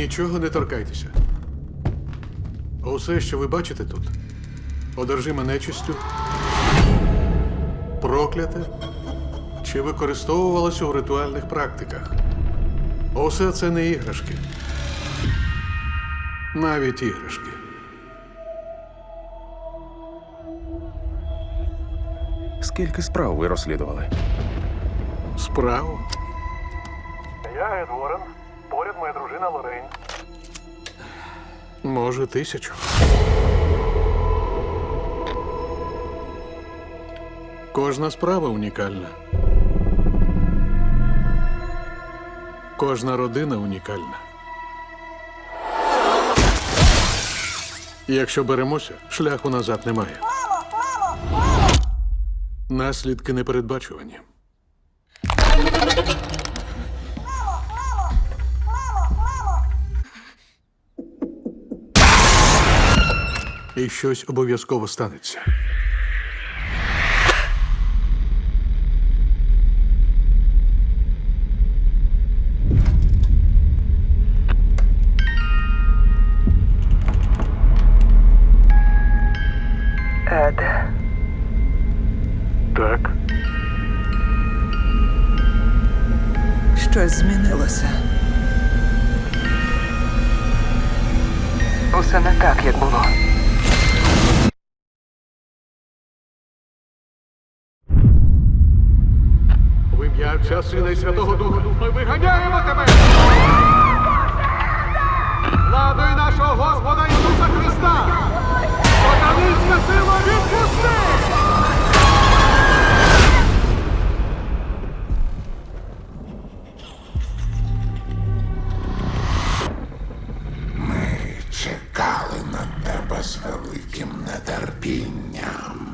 Нічого не торкайтеся. Усе, що ви бачите тут, одержиме нечистю, прокляте чи використовувалось у ритуальних практиках. Усе це не іграшки. Навіть іграшки. Скільки справ ви розслідували? Справу. Я Ед. Поряд моя дружина Лорейн. Може, тисячу. Кожна справа унікальна. Кожна родина унікальна. Якщо беремося, шляху назад немає. Наслідки непередбачувані. І щось обов'язково станеться. Ед, Так. щось змінилося. Усе не так, як було. Ім'я Отця Сина і Святого Духа ми виганяємо тебе! Владою нашого Господа Ісуса Христа! Сатанинська сила відпусти! Ми чекали на тебе з великим нетерпінням.